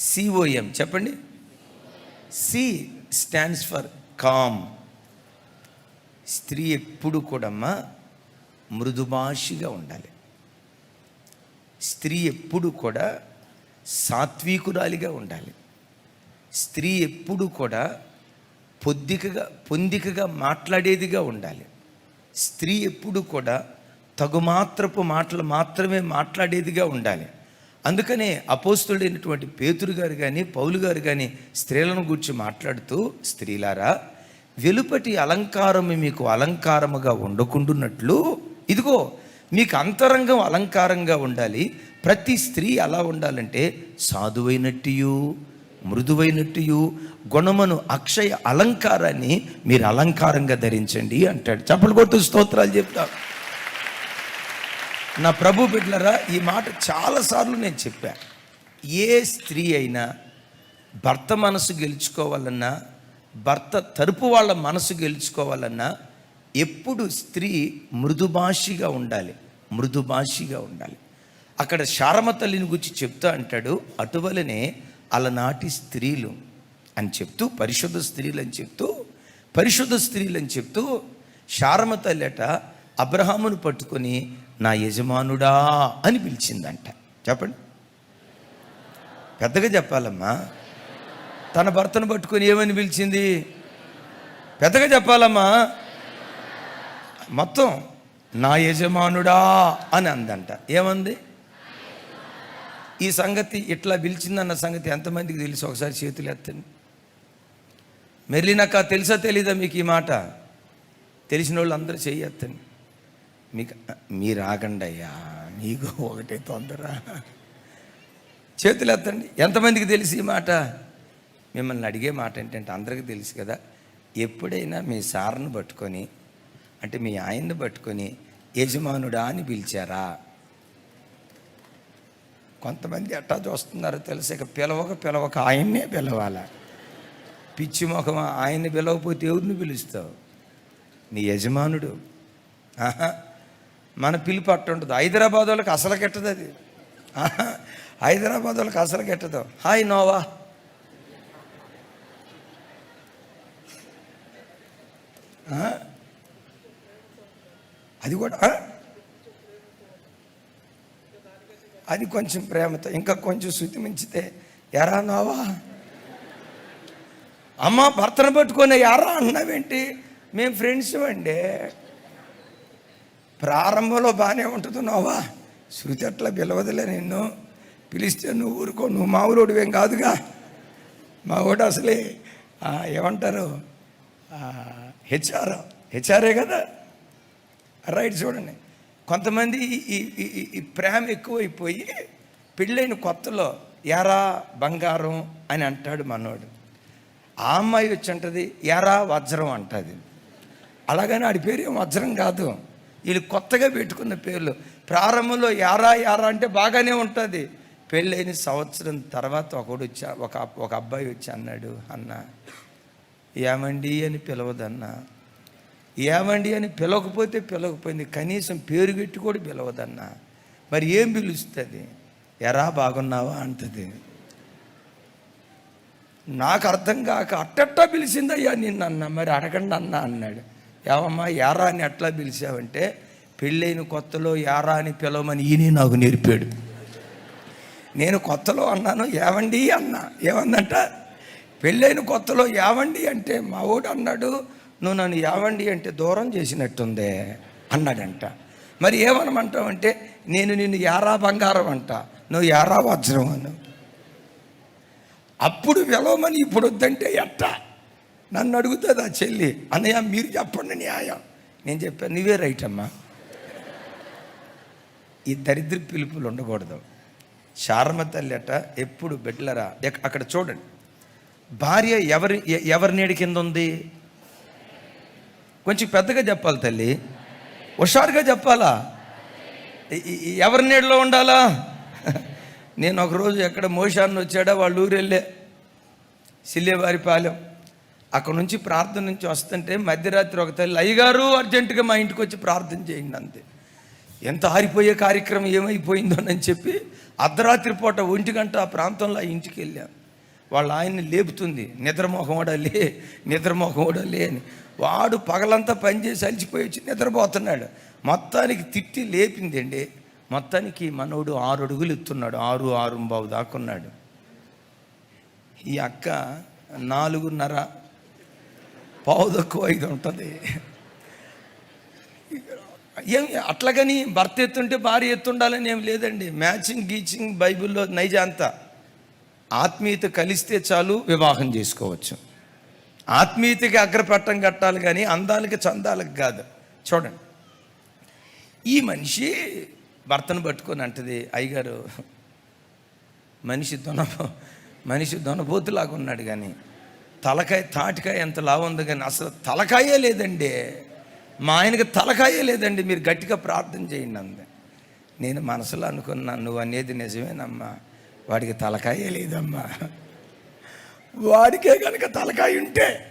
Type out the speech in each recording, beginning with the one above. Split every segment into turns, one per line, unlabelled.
COM చెప్పండి. C stands for com స్త్రీ ఎప్పుడు కూడమ్మా మృదుభాషిగా ఉండాలి. స్త్రీ ఎప్పుడు కూడా సాత్వికురాలిగా ఉండాలి. స్త్రీ ఎప్పుడు కూడా పొద్దికగా పొందికగా మాట్లాడేదిగా ఉండాలి. స్త్రీ ఎప్పుడు కూడా తగుమాత్రపు మాటలు మాత్రమే మాట్లాడేదిగా ఉండాలి. అందుకనే అపోస్తుడైనటువంటి పేతురు గారు కానీ పౌలు గారు కానీ స్త్రీలను గురించి మాట్లాడుతూ స్త్రీలారా వెలుపటి అలంకారము మీకు అలంకారముగా ఉండకుండున్నట్లు ఇదిగో మీకు అంతరంగం అలంకారంగా ఉండాలి. ప్రతి స్త్రీ ఎలా ఉండాలంటే సాధువైనట్టు మృదువైనట్టు గుణమును అక్షయ అలంకారాన్ని మీరు అలంకారంగా ధరించండి అంటాడు. చప్పలు కొట్టు స్తోత్రాలు చెప్తారు. నా ప్రభు బిడ్డలరా ఈ మాట చాలాసార్లు నేను చెప్పా. ఏ స్త్రీ అయినా భర్త మనసు గెలుచుకోవాలన్నా భర్త తరపు వాళ్ళ మనసు గెలుచుకోవాలన్నా ఎప్పుడు స్త్రీ మృదుభాషిగా ఉండాలి మృదుభాషిగా ఉండాలి. అక్కడ శారమ తల్లిని గురించి చెప్తా అంటాడు అటువలనే అలనాటి స్త్రీలు అని చెప్తూ పరిశుద్ధ స్త్రీలు అని చెప్తూ పరిశుద్ధ స్త్రీలు అని చెప్తూ శారమ తల్లి అట అబ్రహామును పట్టుకొని నా యజమానుడా అని పిలిచిందంట. చెప్పండి. పెద్దగా చెప్పాలమ్మా. తన భర్తను పట్టుకొని ఏమని పిలిచింది? పెద్దగా చెప్పాలమ్మా. మొత్తం నా యజమానుడా అని అందంట. ఏమంది? ఈ సంగతి ఇట్లా పిలిచిందన్న సంగతి ఎంతమందికి తెలుసు? ఒకసారి చేతులు ఎత్తండి. మెర్లినక్క తెలుసా తెలీదా మీకు ఈ మాట? తెలిసిన వాళ్ళు అందరూ చెయ్యెత్తండి మీకు మీరు ఆగండి అయ్యా మీకు ఒకటే తొందర. చేతులు ఎత్తండి. ఎంతమందికి తెలిసి ఈ మాట? మిమ్మల్ని అడిగే మాట ఏంటంటే అందరికీ తెలుసు కదా. ఎప్పుడైనా మీ సార్ను పట్టుకొని అంటే మీ ఆయన్ని పట్టుకొని యజమానుడా అని పిలిచారా? కొంతమంది ఎట్టా చూస్తున్నారో తెలుసు. ఇక పిలవక పిలవక ఆయన్నే పిలవాలా. పిచ్చి ముఖం ఆయన్ని పిలవకపోతే ఎవరిని పిలుస్తావు? నీ యజమానుడు. ఆహా. మన పిలుపు అట్టుంటుంది హైదరాబాద్ వాళ్ళకి అసలు కెట్టదు అది. హైదరాబాద్ వాళ్ళకి అసలు కెట్టదు హాయ్ నోవా. అది కూడా అది కొంచెం ప్రేమతో ఇంకా కొంచెం శృతి మించితే ఎరా నోవా? అమ్మ భర్తను పట్టుకొని ఎరా అన్నావేంటి? మేము ఫ్రెండ్స్ అండి. ప్రారంభంలో బాగానే ఉంటుంది నోవా? శృతి అట్లా పిలవదులే నిన్ను. పిలిస్తే నువ్వు ఊరుకో నువ్వు మా ఊరోడివేం కాదుగా? మా ఊడు అసలే ఏమంటారు? హెచ్ఆర్ హెచ్ఆర్ఏ కదా? రైట్ చూడండి. కొంతమంది ఈ- ఈ- ప్రేమ ఎక్కువైపోయి పెళ్ళైన కొత్తలో యారా బంగారం అని అంటాడు మనోడు. ఆ అమ్మాయి వచ్చి అంటది యారా వజ్రం అంటుంది. అలాగని ఆడి పేరు ఏం వజ్రం కాదు. వీళ్ళు కొత్తగా పెట్టుకున్న పేర్లు. ప్రారంభంలో యారా యారా అంటే బాగానే ఉంటుంది. పెళ్ళైన సంవత్సరం తర్వాత ఒకడు వచ్చా ఒక ఒక అబ్బాయి వచ్చి అన్నాడు అన్న ఏమండి అని పిలవదన్నా. ఏమండి అని పిలవకపోతే పిలవకపోయింది. కనీసం పేరు పెట్టి కూడా పిలవదన్నా. మరి ఏం పిలుస్తుంది? ఎరా బాగున్నావా? అంటది. నాకు అర్థం కాక అట్టట్టా పిలిచిందయ్యా నిన్ను అన్న మరి అడగండి అన్న అన్నాడు. ఏమమ్మా యారా అని ఎట్లా పిలిచావంటే పెళ్ళైన కొత్తలో యారా అని పిలవమని ఈయనే నాకు నేర్పాడు. నేను కొత్తలో అన్నాను ఏవండి అన్నా ఏమందంట? పెళ్ళైన కొత్తలో ఏవండి అంటే మా ఓడు అన్నాడు నువ్వు నన్ను ఏవండి అంటే దూరం చేసినట్టుందే అన్నాడంట. మరి ఏమనమంటావంటే నేను నిన్ను యారా బంగారం అంట నువ్వు యారా వజ్రం అను. అప్పుడు పిలవమని ఇప్పుడు వద్దంటే ఎట్టా? నన్ను అడుగుతుంది ఆ చెల్లి? అన్నయ్య మీరు చెప్పండి న్యాయం. నేను చెప్పాను నువ్వే రైట్ అమ్మా. ఈ దరిద్ర పిలుపులు ఉండకూడదు. శారమ తల్లి అట ఎప్పుడు బిడ్డలరా? అక్కడ చూడండి. భార్య ఎవరి ఎ- ఎవరి నీడి కింద ఉంది? కొంచెం పెద్దగా చెప్పాలి తల్లి. హుషారుగా చెప్పాలా? ఎవరి నీడలో ఉండాలా? నేను ఒకరోజు ఎక్కడ మోషాన్ని వచ్చాడా వాళ్ళ ఊరు వెళ్ళే సిల్లేవారిపాలెం. అక్కడ నుంచి ప్రార్థన నుంచి వస్తుంటే మధ్యరాత్రి ఒక తల్లి అయ్యగారు అర్జెంటుగా మా ఇంటికి వచ్చి ప్రార్థన చేయండి అంతే ఎంత ఆరిపోయే కార్యక్రమం ఏమైపోయిందోనని చెప్పి అర్ధరాత్రి పూట ఒంటి గంట ఆ ప్రాంతంలో ఆ ఇంటికి వెళ్ళాం వాళ్ళ ఆయన్ని లేపుతుంది. నిద్రమోహం లే నిద్రమోహం లే అని. వాడు పగలంతా పనిచేసి అలిచిపోయి వచ్చి నిద్రపోతున్నాడు. మొత్తానికి తిట్టి లేపిందండి. మొత్తానికి మనోడు ఆరు అడుగులు ఎత్తున్నాడు. ఆరు ఆరు బావు దాకున్నాడు ఈ అక్క నాలుగున్నర పావు తక్కువ ఐదు ఉంటుంది. ఏం అట్లాగని భర్త ఎత్తుంటే భార్య ఎత్తుండాలని ఏం లేదండి. మ్యాచింగ్ గీచింగ్ బైబిల్లో నైజ అంతా. ఆత్మీయత కలిస్తే చాలు వివాహం చేసుకోవచ్చు. ఆత్మీయతకి అగ్రపట్టం కట్టాలి కానీ అందాలకి చందాలకు కాదు. చూడండి. ఈ మనిషి భర్తను పట్టుకొని అంటది అయ్యగారు మనిషి దొన మనిషి దొనబోతులాగా ఉన్నాడు కానీ తలకాయ తాటికాయ ఎంత లావు ఉంది కానీ అసలు తలకాయే లేదండి. మా ఆయనకి తలకాయే లేదండి. మీరు గట్టిగా ప్రార్థన చేయండి అంది. నేను మనసులో అనుకున్నాను నువ్వు అనేది నిజమేనమ్మా. వాడికి తలకాయే లేదమ్మా. వాడికే కనుక తలకాయ ఉంటే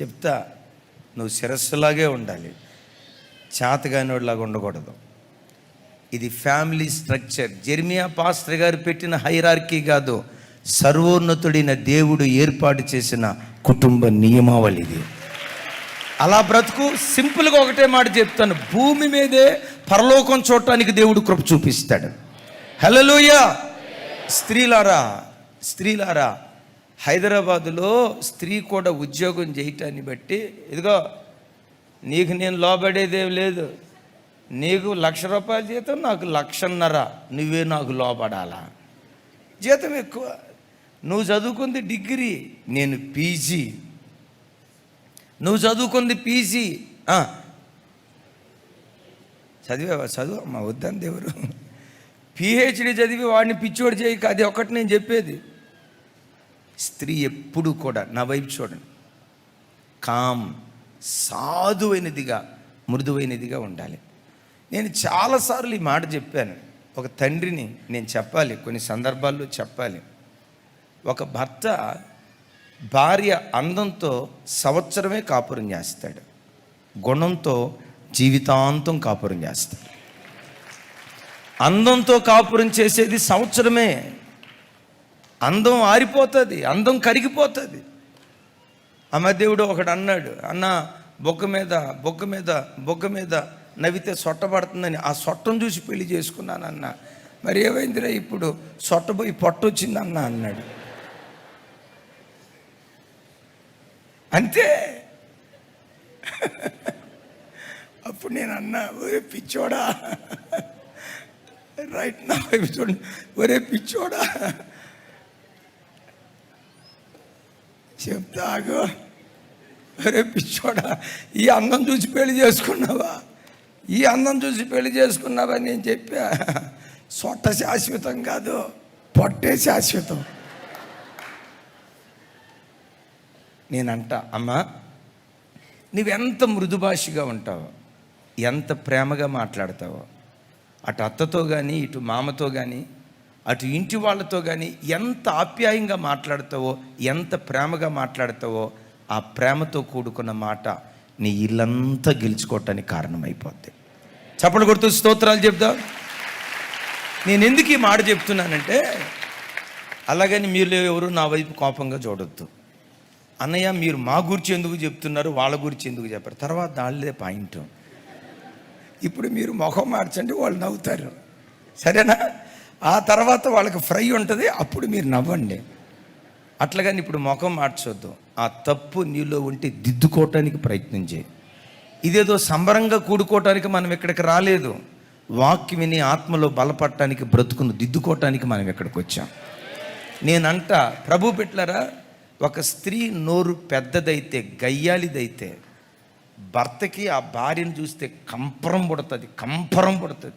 చెప్తా నువ్వు శిరస్సులాగే ఉండాలి. చేతగానోడిలాగా ఉండకూడదు. ఇది ఫ్యామిలీ స్ట్రక్చర్ జెర్మియా పాస్టర్ గారు పెట్టిన హైరార్కీ కాదు. సర్వోన్నతుడైన దేవుడు ఏర్పాటు చేసిన కుటుంబ నియమావళి ఇది. అలా బ్రతుకు సింపుల్గా ఒకటే మాట చెప్తాను. భూమి మీదే పరలోకం చూడటానికి దేవుడు కృప చూపిస్తాడు. హలోయ స్త్రీలారా స్త్రీలారా హైదరాబాదులో స్త్రీ కూడా ఉద్యోగం చేయటాన్ని బట్టి ఇదిగో నీకు నేను లోబడేదేం లేదు. నీకు లక్ష రూపాయల జీతం నాకు లక్షన్నర. నువ్వే నాకు లోపడాలా జీతం ఎక్కువ. నువ్వు చదువుకుంది డిగ్రీ నేను పీజీ. నువ్వు చదువుకుంది పీజీ చదివా చదువు అమ్మా వద్దని దేవుడు. పిహెచ్డి చదివి వాడిని పిచ్చోడు చేయక అది ఒకటి నేను చెప్పేది. స్త్రీ ఎప్పుడు కూడా నా వైపు చూడండి. కామ్ సాధువైనదిగా మృదువైనదిగా ఉండాలి. నేను చాలాసార్లు ఈ మాట చెప్పాను. ఒక తండ్రిని నేను చెప్పాలి కొన్ని సందర్భాల్లో చెప్పాలి. ఒక భర్త భార్య అందంతో సంవత్సరమే కాపురం చేస్తాడు. గుణంతో జీవితాంతం కాపురం చేస్తాడు. అందంతో కాపురం చేసేది సంవత్సరమే. అందం ఆరిపోతుంది అందం కరిగిపోతుంది. అమ్మదేవుడు ఒకడు అన్నాడు అన్న బొగ్గ మీద బొగ్గ మీద బొగ్గ మీద నవ్వితే సొట్టబడుతుందని ఆ సొట్టను చూసి పెళ్ళి చేసుకున్నానన్న. మరి ఏమైందిరా ఇప్పుడు? సొట్టబోయి పొట్ట వచ్చిందన్న అన్నాడు. అంతే. అప్పుడు నేను అన్నా ఒరే పిచ్చోడా రైట్ నా వైపు చూడండి ఒరే పిచ్చోడా చెప్తాగో ఒరే పిచ్చోడా ఈ అందం చూసి పెళ్ళి చేసుకున్నావా? ఈ అందం చూసి పెళ్ళి చేసుకున్నావా నేను చెప్పా. సొట్ట శాశ్వతం కాదు పొట్టే శాశ్వతం. నేనంట అమ్మా నువ్వెంత మృదుభాషిగా ఉంటావో ఎంత ప్రేమగా మాట్లాడతావో అటు అత్తతో కానీ ఇటు మామతో కానీ అటు ఇంటి వాళ్ళతో కానీ ఎంత ఆప్యాయంగా మాట్లాడతావో ఎంత ప్రేమగా మాట్లాడతావో ఆ ప్రేమతో కూడుకున్న మాట నీ ఇల్లంతా గెలుచుకోవటానికి కారణమైపోద్ది. చప్పలు కొడుతూ స్తోత్రాలు చెప్తా నేను ఎందుకు ఈ మాట చెప్తున్నానంటే అలాగని మీరు ఎవరు నా వైపు కోపంగా చూడొద్దు. అన్నయ్య మీరు మా గురించి ఎందుకు చెప్తున్నారు? వాళ్ళ గురించి ఎందుకు చెప్పారు? తర్వాత దానిదే పాయింట్. ఇప్పుడు మీరు ముఖం మార్చండి వాళ్ళు నవ్వుతారు. సరేనా? ఆ తర్వాత వాళ్ళకి ఫ్రై ఉంటుంది అప్పుడు మీరు నవ్వండి. అట్లాగని ఇప్పుడు ముఖం మార్చొద్దు. ఆ తప్పు నీలో ఉంటే దిద్దుకోవటానికి ప్రయత్నం చేయి. ఇదేదో సంబరంగా కూడుకోవటానికి మనం ఇక్కడికి రాలేదు. వాక్యం విని ఆత్మలో బలపడటానికి బ్రతుకును దిద్దుకోవటానికి మనం ఇక్కడికి వచ్చాం. నేనంట ప్రభు పెట్లరా ఒక స్త్రీ నోరు పెద్దదైతే గయ్యాలిదైతే భర్తకి ఆ భార్యను చూస్తే కంపరం పుడుతుంది కంపరం పుడుతుంది.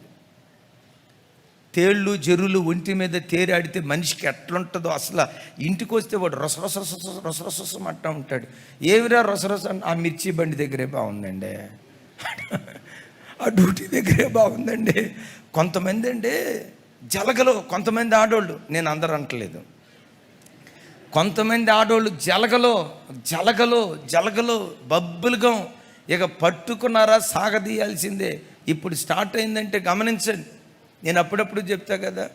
తేళ్ళు జరులు ఒంటి మీద తేరాడితే మనిషికి ఎట్లుంటుందో అసలు ఇంటికి వస్తే వాడు రసరస రసరస అంటూ ఉంటాడు. ఏమిరా రసరస ఆ మిర్చి బండి దగ్గరే బాగుందండి. ఆ డ్యూటీ దగ్గరే బాగుందండి. కొంతమంది అండి జలగలు కొంతమంది ఆడోళ్ళు నేను అందరూ అంటలేదు. కొంతమంది ఆడోళ్ళు జలగలో జలగలో జలగలో బబ్బులుగా ఇక పట్టుకున్నారా సాగదీయాల్సిందే. ఇప్పుడు స్టార్ట్ అయిందంటే గమనించండి. నేను అప్పుడప్పుడు చెప్తా కదా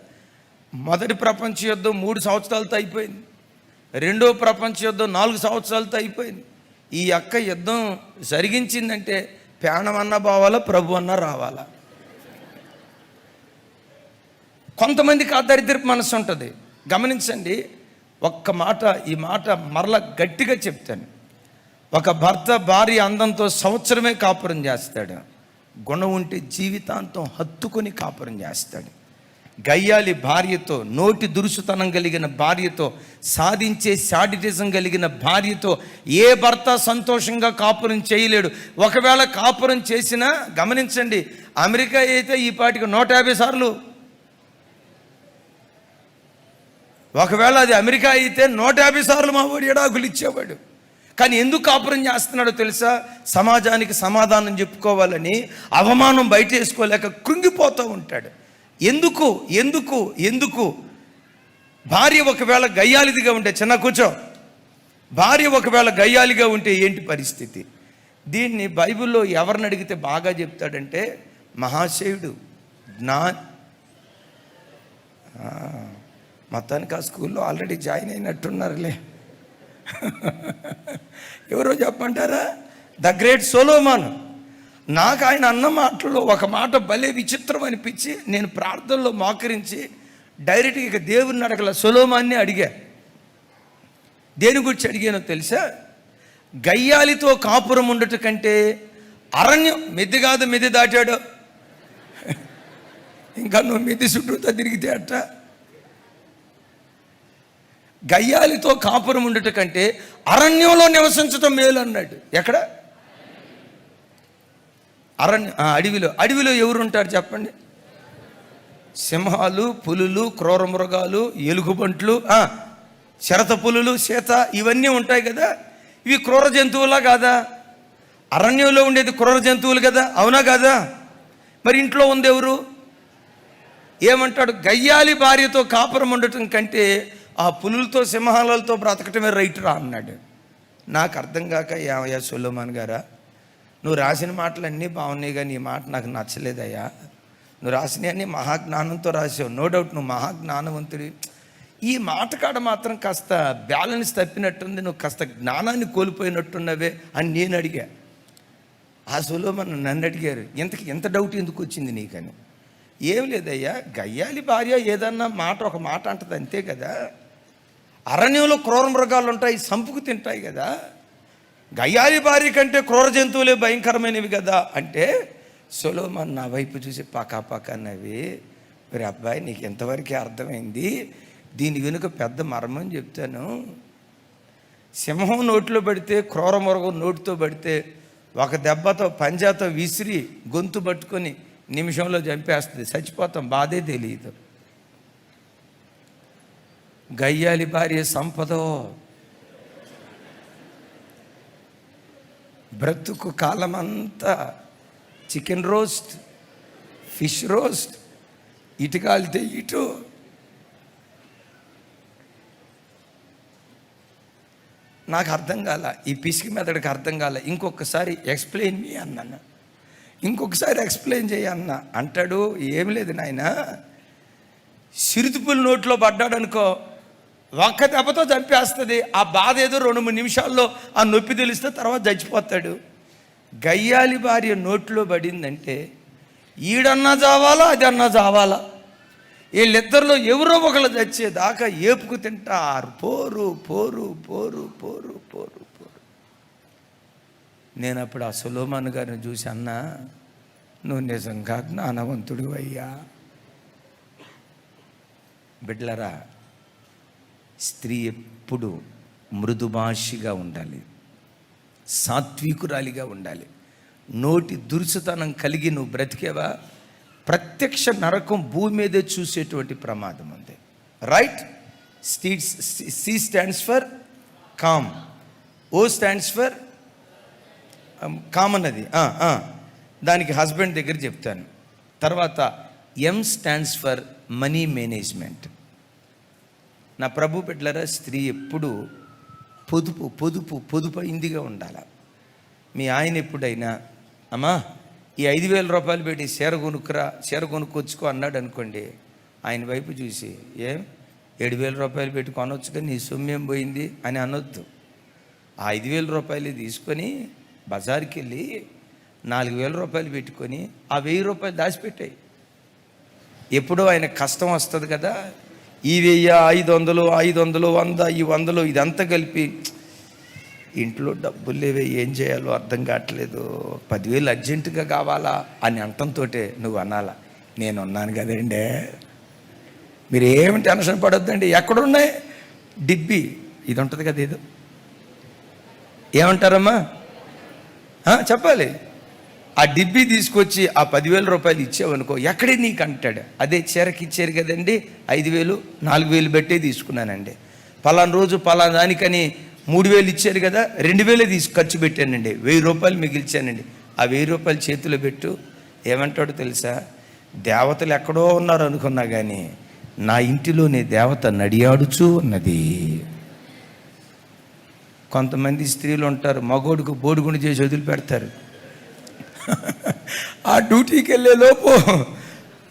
మొదటి ప్రపంచ యుద్ధం మూడు సంవత్సరాలతో అయిపోయింది. రెండో ప్రపంచ యుద్ధం నాలుగు సంవత్సరాలతో అయిపోయింది. ఈ అక్క యుద్ధం జరిగించిందంటే ప్రాణం బావాలా ప్రభు అన్న రావాలా? కొంతమందికి ఆ దరిద్రపు మనసు ఉంటుంది. గమనించండి ఒక్క మాట ఈ మాట మరల గట్టిగా చెప్తాను. ఒక భర్త భార్య అందంతో సంవత్సరమే కాపురం చేస్తాడు. గుణం ఉంటే జీవితాంతం హత్తుకొని కాపురం చేస్తాడు. గయ్యాలి భార్యతో నోటి దురుసుతనం కలిగిన భార్యతో సాధించే శాడిటిజం కలిగిన భార్యతో ఏ భర్త సంతోషంగా కాపురం చేయలేడు. ఒకవేళ కాపురం చేసినా గమనించండి అమెరికా అయితే ఈ పాటికి నూట యాభై సార్లు. ఒకవేళ అది అమెరికా అయితే నూట యాభై సార్లు మా వాడు ఎడాకులు ఇచ్చేవాడు. కానీ ఎందుకు కాపురం చేస్తున్నాడో తెలుసా? సమాజానికి సమాధానం చెప్పుకోవాలని అవమానం బయట వేసుకోలేక కృంగిపోతూ ఉంటాడు. ఎందుకు? ఎందుకు? ఎందుకు? భార్య ఒకవేళ గయ్యాలిదిగా ఉంటే చిన్న కూర్చో. భార్య ఒకవేళ గయ్యాలిగా ఉంటే ఏంటి పరిస్థితి? దీన్ని బైబిల్లో ఎవరిని అడిగితే బాగా చెప్తాడంటే మహాశయుడు జ్ఞా మొత్తానికి ఆ స్కూల్లో ఆల్రెడీ జాయిన్ అయినట్టున్నారులే. ఎవరో చెప్పంటారా ద గ్రేట్ సోలోమాన్ నాకు ఆయన అన్న మాటల్లో ఒక మాట భలే విచిత్రం అనిపించి నేను ప్రార్థనలో మోకరించి డైరెక్ట్గా ఇక దేవుని అడగల సొలోమాన్ని అడిగా. దేని గురించి అడిగానో తెలుసా? గయ్యాలితో కాపురం ఉండట కంటే అరణ్యం మిద్ది కాదు మెది దాటాడు. ఇంకా నువ్వు మెది చుట్టూతో తిరిగితే అట్ట. గయ్యాలితో కాపురం ఉండట కంటే అరణ్యంలో నివసించటం మేలు అన్నాడు ఎక్కడ? అరణ్య అడవిలో. అడవిలో ఎవరు ఉంటారు చెప్పండి? సింహాలు పులులు క్రూర మృగాలు ఎలుగుబంట్లు శరత పులులు సీత ఇవన్నీ ఉంటాయి కదా. ఇవి క్రూర జంతువులా కాదా? అరణ్యంలో ఉండేది క్రూర జంతువులు కదా అవునా కాదా? మరి ఇంట్లో ఉంది ఎవరు ఏమంటాడు? గయ్యాలి భార్యతో కాపురం ఉండటం కంటే ఆ పులులతో సింహాలతో బ్రతకటమే రైట్ రా అన్నాడు. నాకు అర్థం కాక ఏమయ్యా సొలోమాన్ గారా? నువ్వు రాసిన మాటలన్నీ బాగున్నాయి కానీ నీ మాట నాకు నచ్చలేదయ్యా. నువ్వు రాసినవన్నీ మహాజ్ఞానంతో రాసావు. నో డౌట్ నువ్వు మహాజ్ఞానవంతుడి. ఈ మాట కాడ మాత్రం కాస్త బ్యాలెన్స్ తప్పినట్టుంది నువ్వు కాస్త జ్ఞానాన్ని కోల్పోయినట్టున్నవే అని నేను అడిగా. ఆ సులోమన్ నన్ను అడిగారు ఇంతకి ఎంత డౌట్ ఎందుకు వచ్చింది నీకని? ఏం లేదయ్యా గయ్యాలి భార్య ఏదన్నా మాట ఒక మాట అంటది అంతే కదా. అరణ్యంలో క్రూర మృగాలు ఉంటాయి సంపుకు తింటాయి కదా. గయ్యాలి భార్య కంటే క్రూర జంతువులే భయంకరమైనవి కదా అంటే సొలోమన్ నా వైపు చూసి పకా పకా నవ్వి మరి అబ్బాయి నీకు ఎంతవరకు అర్థమైంది? దీని వెనుక పెద్ద మర్మం చెప్తాను. సింహం నోట్లో పడితే క్రూర మృగం నోటితో పడితే ఒక దెబ్బతో పంజాతో విసిరి గొంతు పట్టుకొని నిమిషంలో చంపేస్తుంది. చచ్చిపోతాం బాధే తెలియదు. గయ్యాలి భార్య సంపదో. బ్రతుకు కాలమంతా చికెన్ రోస్ట్ ఫిష్ రోస్ట్ ఇటు కాలితే ఇటు నాకు అర్థం కాల ఈ పిసికి మెదడుకి అర్థం కాల. ఇంకొకసారి ఎక్స్ప్లెయిన్ మీ అన్నాను. ఇంకొకసారి ఎక్స్ప్లెయిన్ చేయ అన్న. అంటాడు ఏం లేదు నాయన. సిరుతుపుల నోట్లో పడ్డాడు అనుకో ఒక్క దెబ్బతో చంపేస్తుంది. ఆ బాధ ఏదో రెండు మూడు నిమిషాల్లో ఆ నొప్పి తెలిస్తే తర్వాత చచ్చిపోతాడు. గయ్యాలి భార్య నోట్లో పడిందంటే ఈడన్నా చావాలా అది అన్నా చావాలా? వీళ్ళిద్దరిలో ఎవరో ఒకళ్ళు చచ్చేదాకా ఏపుకు తింటారు. పోరు పోరు పోరు పోరు పోరు పోరు. నేను అప్పుడు ఆ సులోమాన్ గారిని చూసి అన్నా నువ్వు నిజంగా జ్ఞానవంతుడు అయ్యా బిడ్లరా స్త్రీ ఎప్పుడు మృదుభాషిగా ఉండాలి. సాత్వికురాలిగా ఉండాలి. నోటి దురుసుతనం కలిగి నువ్వు బ్రతికేవా? ప్రత్యక్ష నరకం భూమి మీదే చూసేటువంటి ప్రమాదం ఉంది right stands C stands for calm O stands for common అది దానికి హస్బెండ్ దగ్గర చెప్తాను. తర్వాత M stands for money management నా ప్రభు బిడ్డలారా స్త్రీ ఎప్పుడు పొదుపు పొదుపు పొదుపు అయిందిగా ఉండాలి. మీ ఆయన ఎప్పుడైనా అమ్మా ఈ ఐదు వేల రూపాయలు పెట్టి చీర కొనుక్కురా చీర కొనుక్కొచ్చుకో అన్నాడు అనుకోండి ఆయన వైపు చూసి ఏం? ఏడు వేల రూపాయలు పెట్టి కానీ నీ సొమ్మేం పోయింది? అని అనొద్దు. ఆ ఐదు వేల రూపాయలు తీసుకొని బజార్కి వెళ్ళి నాలుగు వేల రూపాయలు పెట్టుకొని ఆ వెయ్యి రూపాయలు దాచిపెట్టాయి. ఎప్పుడో ఆయన కష్టం వస్తుంది కదా ఈ వెయ్యి ఐదు వందలు ఐదు వందలు వంద ఈ వందలు ఇదంతా కలిపి ఇంట్లో డబ్బులు లేవే ఏం చేయాలో అర్థం కావట్లేదు. పదివేలు అర్జెంటుగా కావాలా అని అంటంతో నువ్వు అనాలా. నేను ఉన్నాను కదండి. మీరు ఏమి టెన్షన్ పడొద్దండి. ఎక్కడున్నాయి? డిబ్బి. ఇది ఉంటుంది కదా ఇది ఏమంటారమ్మా? చెప్పాలి. ఆ డిబ్బీ తీసుకొచ్చి ఆ పదివేల రూపాయలు ఇచ్చావనుకో ఎక్కడే నీకు అంటాడు. అదే చీరకి ఇచ్చారు కదండి ఐదు వేలు నాలుగు వేలు పెట్టే తీసుకున్నానండి. పలానా రోజు పలానా దానికని మూడు వేలు ఇచ్చారు కదా రెండు వేలే తీసు ఖర్చు పెట్టానండి. వెయ్యి రూపాయలు మిగిల్చానండి. ఆ వెయ్యి రూపాయలు చేతిలో పెట్టు. ఏమంటాడో తెలుసా? దేవతలు ఎక్కడో ఉన్నారు అనుకున్నా కానీ నా ఇంటిలోనే దేవత నడియాడుచూ ఉన్నది. కొంతమంది స్త్రీలు ఉంటారు మగోడుకు బోడుగుండు చేసి వదిలిపెడతారు. ఆ డ్యూటీకి వెళ్ళే లోపు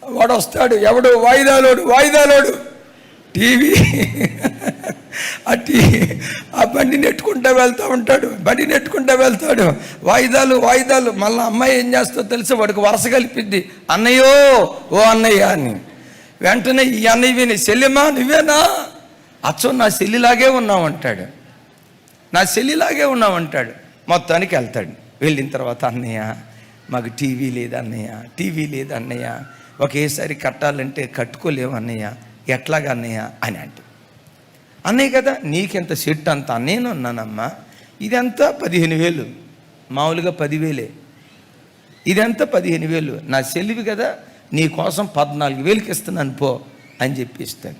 వాడు వస్తాడు ఎవడు? వాయిదాలోడు వాయిదాలోడు. టీవీ. ఆ టీ ఆ బండి నెట్టుకుంటూ వెళ్తూ ఉంటాడు. బండి నెట్టుకుంటూ వెళ్తాడు. వాయిదాలు వాయిదాలు. మళ్ళీ అమ్మాయి ఏం చేస్తుందో తెలిసి? వాడికి వరుస కలిపిద్ది. అన్నయ్యో ఓ అన్నయ్య అని. వెంటనే ఈ అన్నయ్య విని చెల్లెమ్మా నువ్వేనా? అచ్చం నా చెల్లిలాగే ఉన్నావు అంటాడు. నా చెల్లిలాగే ఉన్నామంటాడు మొత్తానికి వెళ్తాడు. వెళ్ళిన తర్వాత అన్నయ్య మాకు టీవీ లేదన్నయ్య టీవీ లేదన్నయ్య ఒకేసారి కట్టాలంటే కట్టుకోలేము అన్నయ్య ఎట్లాగా అన్నయ్య అని అంట అన్నయ్య కదా నీకెంత సెట్ అంత నేను అన్నానమ్మా ఇదంతా పదిహేను వేలు మామూలుగా పదివేలే. ఇదంతా పదిహేను వేలు నా సెలివి కదా నీ కోసం పద్నాలుగు వేలకి ఇస్తున్నాను పో అని చెప్పిస్తాను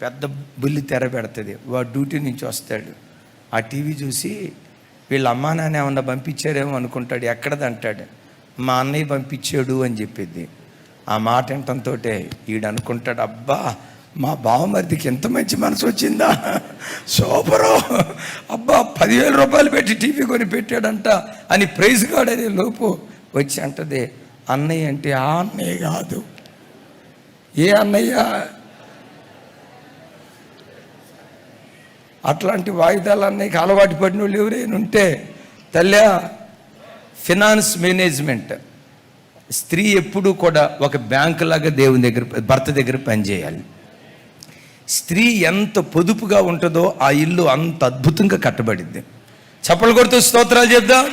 పెద్ద బుల్లి తెర పెడుతుంది వాడు డ్యూటీ నుంచి వస్తాడు. ఆ టీవీ చూసి వీళ్ళ అమ్మా నాన్న ఏమన్నా పంపించారేమో అనుకుంటాడు ఎక్కడది అంటాడు. మా అన్నయ్య పంపించాడు అని చెప్పిద్ది ఆ మాట వినటంతో ఈడు అనుకుంటాడు అబ్బా మా బావమరిదికి ఎంత మంచి మనసు వచ్చిందా? సూపరు. అబ్బా పదివేల రూపాయలు పెట్టి టీవీ కొని పెట్టాడంట అని ప్రైజ్ కార్డ్ లోపు వచ్చి అంటది అన్నయ్య అంటే ఆ అన్నయ్య కాదు. ఏ అన్నయ్య? అట్లాంటి వాయిదాలు అలవాటు పడిన వాళ్ళు ఎవరైనా ఉంటే తల్లి ఫినాన్స్ మేనేజ్మెంట్. స్త్రీ ఎప్పుడూ కూడా ఒక బ్యాంకు లాగా దేవుని దగ్గర భర్త దగ్గర పనిచేయాలి. స్త్రీ ఎంత పొదుపుగా ఉంటుందో ఆ ఇల్లు అంత అద్భుతంగా కట్టబడింది. చప్పలు కొడుతూ స్తోత్రాలు చెప్దాం.